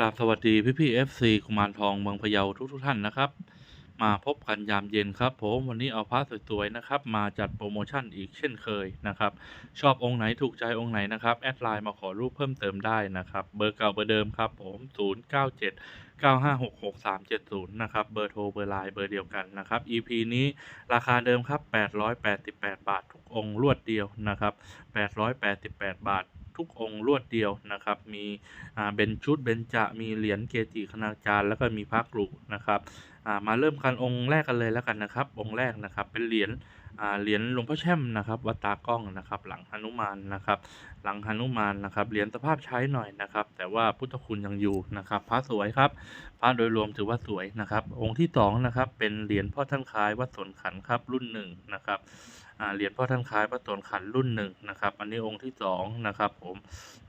กราบสวัสดีพี่พี่เอฟซีกุมารทองเมืองพะเยาทุกทุกท่านนะครับ มาพบกันยามเย็นครับ ผมวันนี้เอาพระสวยๆนะครับ มาจัดโปรโมชั่นอีกเช่นเคยนะครับ ชอบองค์ไหนถูกใจองค์ไหนนะครับ แอดไลน์มาขอรูปเพิ่มเติมได้นะครับ เบอร์เก่าเบอร์เดิมครับผม 0 9 7 9 5 6 6 3 7 0 นะครับ เบอร์โทร เบอร์ไลน์ เบอร์เดียวกันนะครับ EP นี้ราคาเดิมครับ 888 บาท ทุกองค์รวดเดียวนะครับ 888 บาท ทุกองค์รวดเดียวนะครับ มีเบนชุดเบนจะมีเหรียญเกจิคณาจารย์ แล้วก็มีพระกรุนะครับามาเริ่มกันองค์แรกกันเลยแล้วกันนะครับ องค์แรกนะครับเป็นเหรียญเหรียญหลวงพ่อแช่มนะครับวัดตากล้องนะครับ หลังหนุมานนะครับ หลังหนุมานนะครับเหรียญสภาพใช้หน่อยนะครับ แต่ว่าพุทธคุณยังอยู่นะครับ พระสวยครับพระโดยรวมถือว่าสวยนะครับ องค์ที่สองนะครับเป็นเหรียญพ่อท่านคล้ายวัดสนขันครับรุ่นหนึ่งนะครับ เหรียญพ่อท่านคล้ายวัดสวนขันรุ่นหนึ่งนะครับ อันนี้องค์ที่สองนะครับผม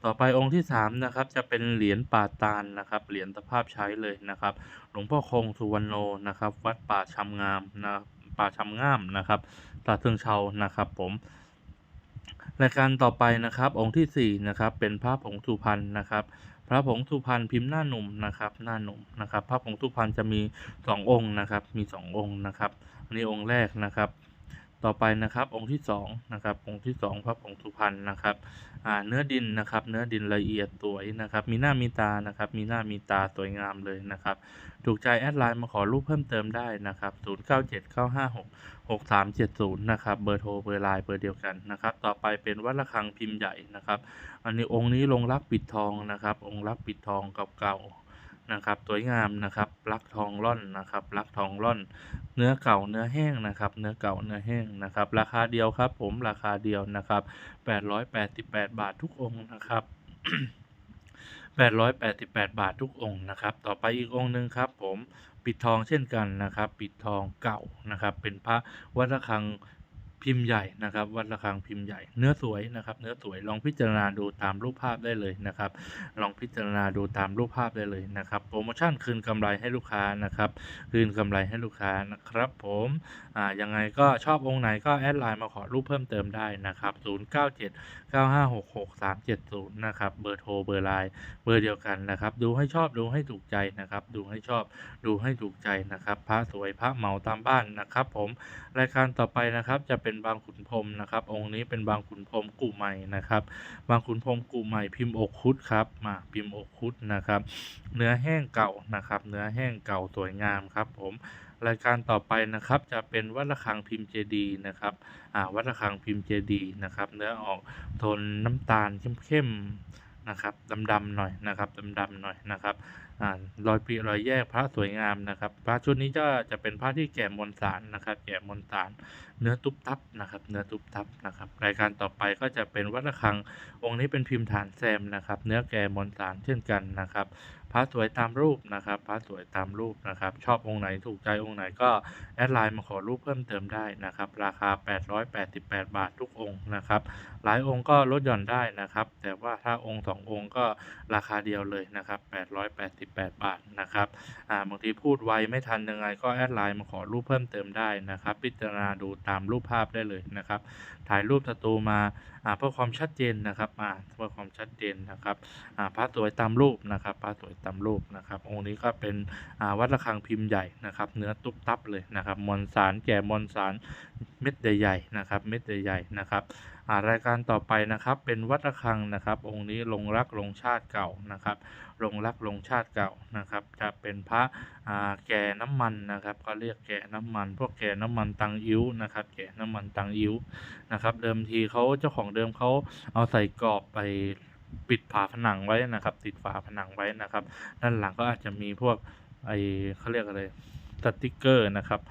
ต่อไปองค์ที่สามนะครับจะเป็นเหรียญป่าตาลนะครับเหรียญสภาพใช้เลยนะครับ หลวงพ่อคงสุวรรณโนนะครับวัดป่าชำงามนะป่าชำงามนะครับตาเทิงเชานะครับผมรายการต่อไปนะครับองค์ที่สี่นะครับเป็นพระผงสุพรรณนะครับ พระผงสุพรรณพิมพ์หน้าหนุ่มนะครับหน้าหนุ่มนะครับ พระผงสุพรรณจะมีสององค์นะครับมีสององค์นะครับอันนี้องค์แรกนะครับ ต่อไปนะครับองค์ที่สองนะครับองค์ที่สองพระผงสุพรรณนะครับอ่าเนื้อดินนะครับ เนื้อดินละเอียดสวยนะครับ มีหน้ามีตานะครับ มีหน้ามีตาสวยงามเลยนะครับ ถูกใจแอดไลน์มาขอรูปเพิ่มเติมได้นะครับ 0 9 7 9 5 6 6 3 7 0 นะครับ เบอร์โทรเบอร์ไลน์เบอร์เดียวกันนะครับ ต่อไปเป็นวัดระฆังพิมพ์ใหญ่นะครับ อันนี้องค์นี้ลงรักปิดทองนะครับ องค์รักปิดทองเก่าๆ นะครับสวยงามนะครับรักทองร่อนนะครับรักทองร่อน เนื้อเก่าเนื้อแห้งนะครับ เนื้อเก่าเนื้อแห้งนะครับ ราคาเดียวครับ ผมราคาเดียวนะครับ888 บาททุกองค์นะครับ888 บาททุกองค์นะครับ ต่อไปอีกองค์หนึ่งครับ ผมปิดทองเช่นกันนะครับ ปิดทองเก่านะครับ เป็นพระวัดระฆัง พิมพ์ใหญ่นะครับ วัดระฆังพิมพ์ใหญ่ เนื้อสวยนะครับ เนื้อสวยลองพิจารณาดูตามรูปภาพได้เลยนะครับ ลองพิจารณาดูตามรูปภาพได้เลยนะครับ โปรโมชั่นคืนกำไรให้ลูกค้านะครับ คืนกำไรให้ลูกค้านะครับ ผมอ่ายังไงก็ชอบองค์ไหนก็แอดไลน์มาขอรูปเพิ่มเติมได้นะครับ 097 9566 370 นะครับ เบอร์โทรเบอร์ไลน์เบอร์เดียวกันนะครับ ดูให้ชอบดูให้ถูกใจนะครับ ดูให้ชอบดูให้ถูกใจนะครับ พระสวยพระเหมาตามบ้านนะครับ ผมรายการต่อไปนะครับจะเป็น็นบางขุนพรมนะครับ องค์นี้เป็นบางขุนพรมกู่ใหม่นะครับ บางขุนพรมกู่ใหม่พิมพ์อกคุดครับ มาพิมพ์อกคุดนะครับ เนื้อแห้งเก่านะครับ เนื้อแห้งเก่าสวยงามครับ ผมรายการต่อไปนะครับจะเป็นวัดระฆังพิมพ์เจดีนะครับอ่าวัดระฆังพิมพ์เจดีนะครับ เนื้อออกโทนน้ำตาลเข้มๆ นะครับดำๆหน่อยนะครับดำๆหน่อยนะครับอรอยปีรอยแยกพระสวยงามนะครับพระชุดนี้จะจะเป็นพระที่แก่มนสารนะครับ แก่มนสารเนื้อตุ๊บตับนะครับ เนื้อตุ๊บตับนะครับ รายการต่อไปก็จะเป็นวัดระฆังองค์นี้เป็นพิมพ์ฐานแซมนะครับ เนื้อแก่มนสารเช่นกันนะครับ พระสวยตามรูปนะครับพระสวยตามรูปนะครับ ชอบองค์ไหนถูกใจองค์ไหนก็แอดไลน์มาขอรูปเพิ่มเติมได้นะครับ ราคา 888 บาททุกองค์นะครับ หลายองค์ก็ลดหย่อนได้นะครับ แต่ว่าถ้าองค์สององค์ก็ราคาเดียวเลยนะครับ 888 บาทนะครับอ่าบางทีพูดไวไม่ทันยังไงก็แอดไลน์มาขอรูปเพิ่มเติมได้นะครับ พิจารณาดูตามรูปภาพได้เลยนะครับ ถ่ายรูปศัตรูมาเพื่อความชัดเจนนะครับเพื่อความชัดเจนนะครับอ่าพระสวยตามรูปนะครับพระสวยตามรูปนะครับองค์นี้ก็เป็นวัดระฆังพิมพ์ใหญ่นะครับ เนื้อตุ๊บตับเลยนะครับมวลสารแก่มวลสารเม็ดใหญ่ๆนะครับเม็ดใหญ่ๆนะครับารายการต่อไปนะครับ เป็นวัดระฆังนะครับ องค์นี้ลงรักลงชาติเก่านะครับ ลงรักลงชาติเก่านะครับ จะเป็นพระแก่น้ำมันนะครับ ก็เรียกแก่น้ำมัน พวกแก่น้ำมันตังอิ้วนะครับ แก่น้ำมันตังอิ้วนะครับ เดิมทีเขาเจ้าของเดิมเขาเอาใส่กรอบไปปิดฝาผนังไว้นะครับ ติดฝาผนังไว้นะครับ ด้านหลังก็อาจจะมีพวกไอเขาเรียกอะไรสติกเกอร์นะครับ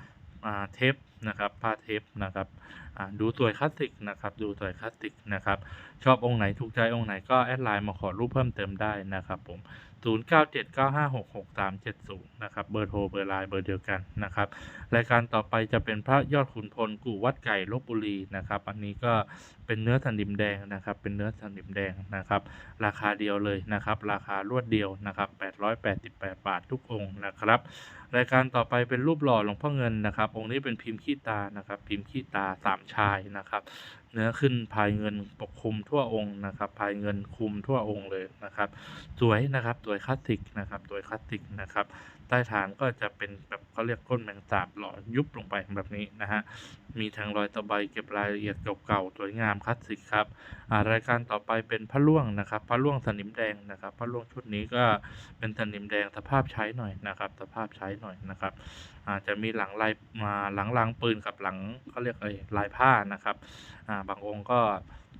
เทปนะครับผ้าเทปนะครับอ่าดูสวยคลาสสิกนะครับดูสวยคลาสสิกนะครับชอบองค์ไหนถูกใจองค์ไหนก็แอดไลน์มาขอรูปเพิ่มเติมได้นะครับผม 0979566370 นะครับ เบอร์โทร เบอร์ไลน์เบอร์เดียวกันนะครับ รายการต่อไปจะเป็นพระยอดขุนพลกู่วัดไก่ลบบุรีนะครับ อันนี้ก็เป็นเนื้อสันดิมแดงนะครับ เป็นเนื้อสันดิมแดงนะครับ ราคาเดียวเลยนะครับ ราคารวดเดียวนะครับ888 บาททุกองค์นะครับ รายการต่อไปเป็นรูปหล่อหลวงพ่อเงินนะครับ องค์นี้เป็นพิมพ์ขี้ตานะครับ พิมพ์ขี้ตาสามชายนะครับ เนื้อขึ้นพายเงินปกคลุมทั่วองค์นะครับพายเงินคลุมทั่วองค์เลยนะครับ สวยนะครับสวยคลาสสิกนะครับสวยคลาสสิกนะครับ ใต้ฐานก็จะเป็นแบบเขาเรียกก้นแมงสาบหล่อยุบลงไปแบบนี้นะฮะมีทางรอยตะไบเก็บรายละเอียดเก่าๆสวยงามคลาสสิกครับรายการต่อไปเป็นพระล่วงนะครับพระล่วงสนิมแดงนะครับพระล่วงชุดนี้ก็เป็นสนิมแดงสภาพใช้หน่อยนะครับ สภาพใช้หน่อยนะครับ อาจจะมีหลังลายมาหลังรางปืนกับหลังเขาเรียกอะไรลายผ้านะครับอ่าบางองค์ก็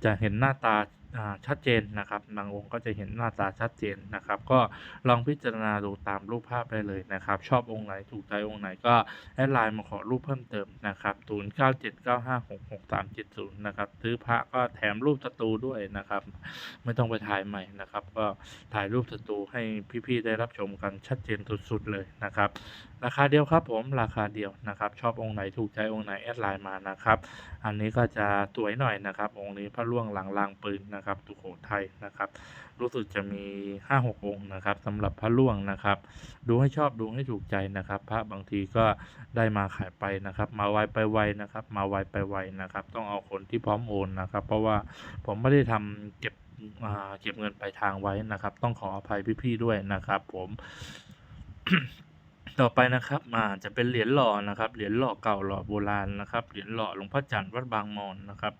จะเห็นหน้าตาอ่าชัดเจนนะครับบางองค์ก็จะเห็นหน้าตาชัดเจนนะครับ ก็ลองพิจารณาดูตามรูปภาพได้เลยนะครับ ชอบองค์ไหนถูกใจองค์ไหนก็แอดไลน์มาขอรูปเพิ่มเติมนะครับ0979566370นะครับซื้อพระก็แถมรูปสตูด้วยนะครับ ไม่ต้องไปถ่ายใหม่นะครับ ก็ถ่ายรูปสตูให้พี่ๆได้รับชมกันชัดเจนสุดๆเลยนะครับ ราคาเดียวครับผมราคาเดียวนะครับ ชอบองค์ไหนถูกใจองค์ไหนแอดไลน์มานะครับ อันนี้ก็จะสวยหน่อยนะครับ องค์นี้พระล่วงหลังรางปืนนะครับตุโขทัยนะครับ รู้สึกจะมี 5-6 องค์นะครับสำหรับพระล่วงนะครับ ดูให้ชอบดูให้ถูกใจนะครับ พระบางทีก็ได้มาขายไปนะครับ มาไวไปไวนะครับ มาไวไปไวนะครับ ต้องเอาคนที่พร้อมโอนนะครับ เพราะว่าผมไม่ได้ทำเก็บเก็บเงินปลายทางไว้นะครับ ต้องขออภัยพี่ๆด้วยนะครับ ผม ต่อไปนะครับมาจะเป็นเหรียญหล่อนะครับเหรียญหล่อเก่าหล่อโบราณนะครับเหรียญหล่อหลวงพ่อจันทร์วัดบางมอนนะครับ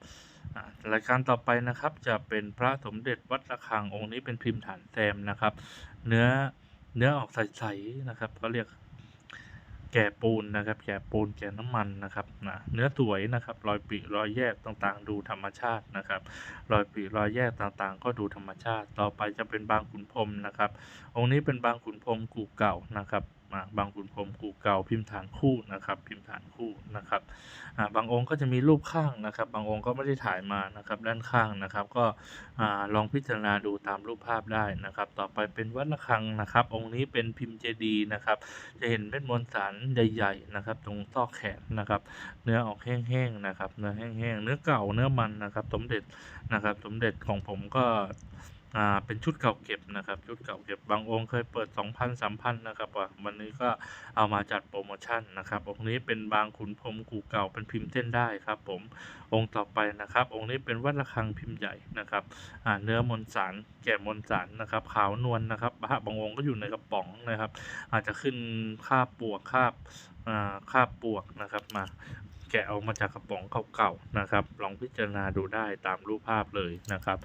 รายการต่อไปนะครับจะเป็นพระสมเด็จวัดระฆังองค์นี้เป็นพิมพ์ฐานแซมนะครับ เนื้อเนื้อออกใสๆนะครับเขาเรียกแก่ปูนนะครับ แก่ปูนแก่น้ำมันนะครับนะเนื้อสวยนะครับ รอยปริรอยแยกต่างๆ ดูธรรมชาตินะครับ รอยปริรอยแยกต่างๆ ก็ดูธรรมชาติ ต่อไปจะเป็นบางขุนพรมนะครับ องค์นี้เป็นบางขุนพรมกูเก่านะครับ อ่าบางขุนพรมกูเก่าพิมพ์ฐานคู่นะครับ พิมพ์ฐานคู่นะครับบางองค์ก็จะมีรูปข้างนะครับ บางองค์ก็ไม่ได้ถ่ายมานะครับด้านข้างนะครับ ก็ลองพิจารณาดูตามรูปภาพได้นะครับ ต่อไปเป็นวัดระฆังนะครับ องค์นี้เป็นพิมพ์เจดีย์นะครับ จะเห็นเป็นมวลสารใหญ่ๆนะครับ ตรงซอกแขนนะครับ เนื้อออกแห้งๆนะครับ เนื้อแห้งๆเนื้อเก่าเนื้อมันนะครับ สมเด็จนะครับ สมเด็จของผมก็ อ่าเป็นชุดเก่าเก็บนะครับ ชุดเก่าเก็บบางองค์เคยเปิด 2,000 3,000นะครับว่าวันนี้ก็เอามาจัดโปรโมชั่นนะครับองค์นี้เป็นบางขุนพรมกูเก่าเป็นพิมพ์เส้นได้ครับ ผมองค์ต่อไปนะครับ องค์นี้เป็นวัดระฆังพิมพ์ใหญ่นะครับอ่าเนื้อมนสารแก่มนสารนะครับ ขาวนวลนะครับพระบางองค์ก็อยู่ในกระป๋องนะครับ อาจจะขึ้นคราบปวกคาบอ่าคราบปวกนะครับมา แกะออกมาจากกระป๋องเก่าๆนะครับ ลองพิจารณาดูได้ตามรูปภาพเลยนะครับ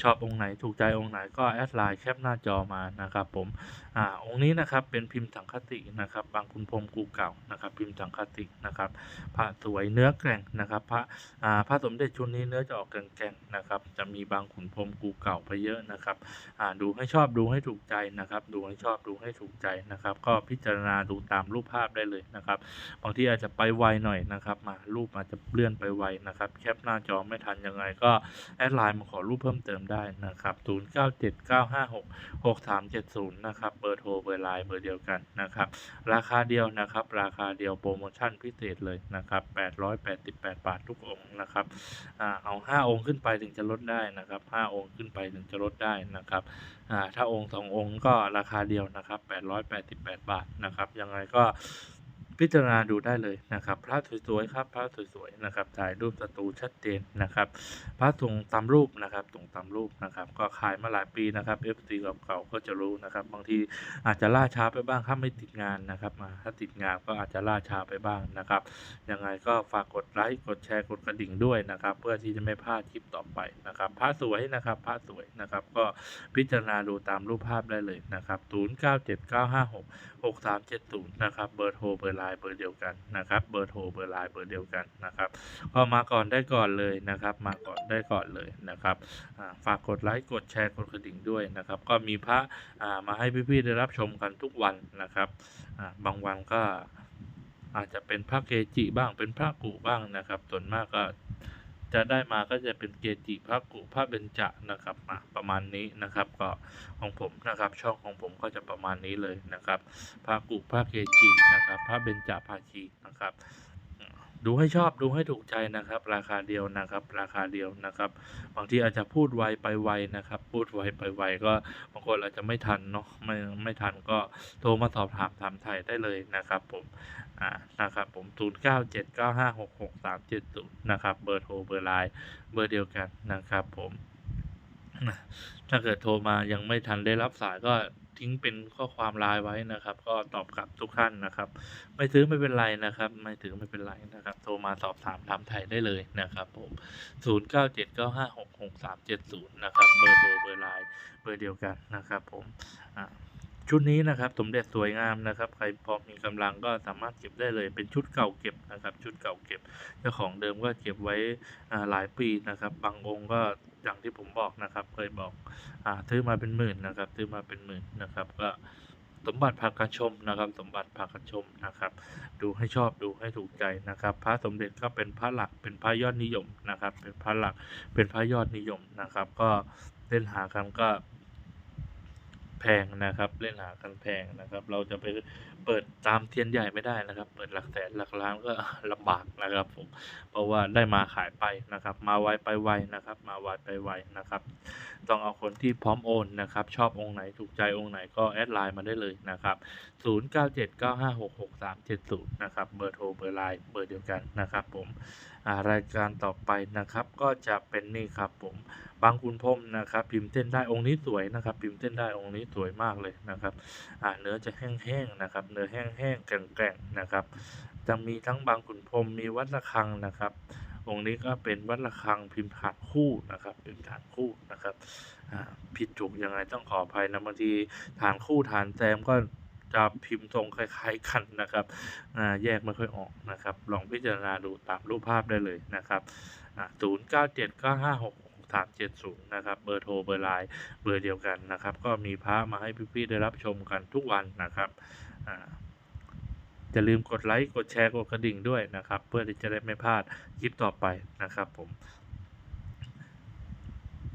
ชอบองค์ไหนถูกใจองค์ไหนก็แอดไลน์แคปหน้าจอมานะครับ ผมอ่าองค์นี้นะครับเป็นพิมพ์สังคตินะครับบางคุณพรมกูเก่านะครับ พิมพ์สังคตินะครับ พระสวยเนื้อแกร่งนะครับพระอ่าพระสมเด็จชุดนี้เนื้อจะออกแกร่งๆนะครับ จะมีบางขุนพรมกูเก่าไปเยอะนะครับอ่าดูให้ชอบดูให้ถูกใจนะครับ ดูให้ชอบดูให้ถูกใจนะครับ ก็พิจารณาดูตามรูปภาพได้เลยนะครับบางทีอาจจะไปไวหน่อยนะครับมารูปอาจจะเลื่อนไปไวนะครับ แคปหน้าจอไม่ทันยังไงก็แอดไลน์มาขอรูปเพิ่มเติมได้นะครับ 0979566370 นะครับเบอร์โทรเบอร์ไลน์เบอร์เดียวกันนะครับ ราคาเดียวนะครับ ราคาเดียวโปรโมชั่นพิเศษเลยนะครับ888 บาททุกองค์นะครับอ่าเอา 5 องค์ขึ้นไปถึงจะลดได้นะครับ 5 องค์ขึ้นไปถึงจะลดได้นะครับถ้าองค์ 2 องค์ก็ราคาเดียวนะครับ888 บาทนะครับยังไงก็ พิจารณาดูได้เลยนะครับ พระสวยๆครับพระสวยๆนะครับถ่ายรูปสตูชัดเจนนะครับ พระตรงตามรูปนะครับตรงตามรูปนะครับ ก็ขายมาหลายปีนะครับ FC เก่าๆก็จะรู้นะครับ บางทีอาจจะล่าช้าไปบ้างถ้าไม่ติดงานนะครับมาถ้าติดงานก็อาจจะล่าช้าไปบ้างนะครับยังไงก็ฝากกดไลค์กดแชร์กดกระดิ่งด้วยนะครับ เพื่อที่จะไม่พลาดคลิปต่อไปนะครับ พระสวยนะครับ พระสวยนะครับ ก็พิจารณาดูตามรูปภาพได้เลยนะครับ 097956 6370 นะครับเบอร์โทรเบอร์ไลน์เบอร์เดียวกันนะครับเบอร์โทรเบอร์ไลน์เบอร์เดียวกันนะครับก็มาก่อนได้ก่อนเลยนะครับ มาก่อนได้ก่อนเลยนะครับฝากกดไลค์กดแชร์กดกระดิ่งด้วยนะครับ ก็มีพระมาให้พี่ๆได้รับชมกันทุกวันนะครับบางวันก็อาจจะเป็นพระเกจิบ้างเป็นพระกุบ้างนะครับ ส่วนมากก็ จะได้มาก็จะเป็นเกจิพระกุพระเบญจนะครับประมาณนี้นะครับ ก็ของผมนะครับ ช่องของผมก็จะประมาณนี้เลยนะครับ พระกุพระเกจินะครับ พระเบญจภาชีนะครับ ดูให้ชอบดูให้ถูกใจนะครับ ราคาเดียวนะครับ ราคาเดียวนะครับ บางทีอาจจะพูดไวไปไวนะครับ พูดไวไปไวก็บางคนอาจจะไม่ทันเนาะไม่ไม่ทันก็โทรมาสอบถามถามไทยได้เลยนะครับ ผมอ่านะครับผม 0 9 7 9 5 6 6 3 7 0 นะครับ เบอร์โทรเบอร์ไลน์เบอร์เดียวกันนะครับ ผมถ้าเกิดโทรมายังไม่ทันได้รับสายก็ ทิ้งเป็นข้อความไลน์ไว้นะครับ ก็ตอบกลับทุกท่านนะครับ ไม่ซื้อไม่เป็นไรนะครับ ไม่ถือไม่เป็นไรนะครับ โทรมาสอบถามถามไทยได้เลยนะครับผม 0 9 7 9 5 6 6 3 7 0 นะครับ เบอร์โทรเบอร์ไลน์เบอร์เดียวกันนะครับผมอ่า ชุดนี้นะครับสมเด็จสวยงามนะครับ ใครพอมีกำลังก็สามารถเก็บได้เลย เป็นชุดเก่าเก็บนะครับ ชุดเก่าเก็บเจ้าของเดิมก็เก็บไว้หลายปีนะครับ บางองค์ก็อย่างที่ผมบอกนะครับ เคยบอกอซื้อมาเป็นหมื่นนะครับซื้อมาเป็นหมื่นนะครับ ก็สมบัติพากันชมนะครับ สมบัติพากันชมนะครับ ดูให้ชอบดูให้ถูกใจนะครับ พระสมเด็จก็เป็นพระหลักเป็นพระยอดนิยมนะครับ เป็นพระหลักเป็นพระยอดนิยมนะครับ ก็เล่นหากันก็ แพงนะครับ เล่นหากันแพงนะครับ เราจะไปเปิดตามเทียนใหญ่ไม่ได้นะครับ เปิดหลักแสนหลักล้านก็ลำบากนะครับผมเพราะว่าได้มาขายไปนะครับ มาไวไปไวนะครับ มาไวไปไวนะครับ ต้องเอาคนที่พร้อมโอนนะครับ ชอบองค์ไหนถูกใจองค์ไหนก็แอดไลน์มาได้เลยนะครับ 0979566370 นะครับเบอร์โทรเบอร์ไลน์เบอร์เดียวกันนะครับผม รายการต่อไปนะครับ ก็จะเป็นนี่ครับผมบางคุณพรมนะครับ พิมพ์เส้นได้องค์นี้สวยนะครับ พิมพ์เส้นได้องค์นี้สวยมากเลยนะครับเนื้อจะแห้งๆนะครับ เนื้อแห้งๆแกร่งๆนะครับ จะมีทั้งบางขุนพรมมีวัดระฆังนะครับองค์นี้ก็เป็นวัดระฆังพิมพ์ฐานคู่นะครับเป็นฐานคู่นะครับผิดถูกยังไงต้องขออภัยนะบางทีฐานคู่ฐานแซมก็ จะพิมพ์ทรงคล้ายๆกันนะครับแยกไม่ค่อยออกนะครับ ลองพิจารณาดูตามรูปภาพได้เลยนะครับศูนย์เก้าเจ็ดเก้าห้าหกสามเจ็ดศูนย์นะครับ เบอร์โทรเบอร์ไลน์เบอร์เดียวกันนะครับ ก็มีพระมาให้พี่ๆได้รับชมกันทุกวันนะครับอ่าอย่าลืมกดไลค์กดแชร์กดกระดิ่งด้วยนะครับ เพื่อที่จะได้ไม่พลาดคลิปต่อไปนะครับผม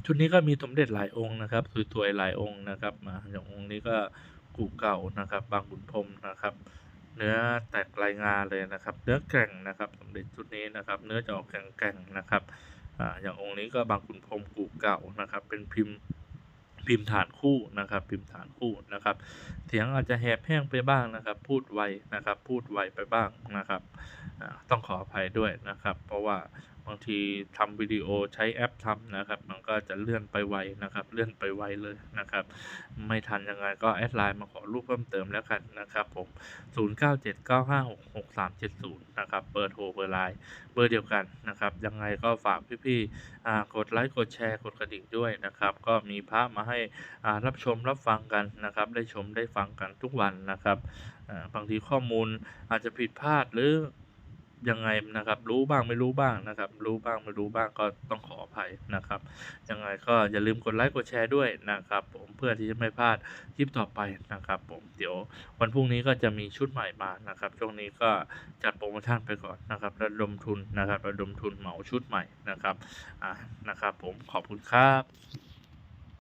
ชุดนี้ก็มีสมเด็จหลายองค์นะครับสวยๆหลายองค์นะครับมาอย่างองค์นี้ก็ กูเก่านะครับ บางขุนพรมนะครับ เนื้อแตกลายงาเลยนะครับ เนื้อแก่งนะครับสมเด็จชุดนี้นะครับ เนื้อจะออกแข็งๆนะครับอย่างองค์นี้ก็บางขุนพรมกูเก่านะครับ เป็นพิมพ์พิมพ์ฐานคู่นะครับ พิมพ์ฐานคู่นะครับ เสียงอาจจะแหบแห้งไปบ้างนะครับ พูดไวนะครับ พูดไวไปบ้างนะครับต้องขออภัยด้วยนะครับ เพราะว่า บางทีทำวิดีโอใช้แอปทำนะครับ มันก็จะเลื่อนไปไวนะครับ เลื่อนไปไวเลยนะครับ ไม่ทันยังไงก็แอดไลน์มาขอรูปเพิ่มเติมแล้วกันนะครับผม 0979566370 นะครับ เบอร์โทรเบอร์ไลน์เบอร์เดียวกันนะครับ ยังไงก็ฝากพี่ๆกดไลค์กดแชร์กดกระดิ่งด้วยนะครับ ก็มีพระมาให้รับชมรับฟังกันนะครับ ได้ชมได้ฟังกันทุกวันนะครับบางทีข้อมูลอาจจะผิดพลาดหรือ ยังไงนะครับ รู้บ้างไม่รู้บ้างนะครับ รู้บ้างไม่รู้บ้างก็ต้องขออภัยนะครับ ยังไงก็อย่าลืมกดไลค์กดแชร์ด้วยนะครับ ผมเพื่อที่จะไม่พลาดคลิปต่อไปนะครับ ผมเดี๋ยววันพรุ่งนี้ก็จะมีชุดใหม่มานะครับช่วงนี้ก็จัดโปรโมชั่นไปก่อนนะครับระดมทุนนะครับระดมทุนเหมาชุดใหม่นะครับอ่านะครับ ผมขอบคุณครับ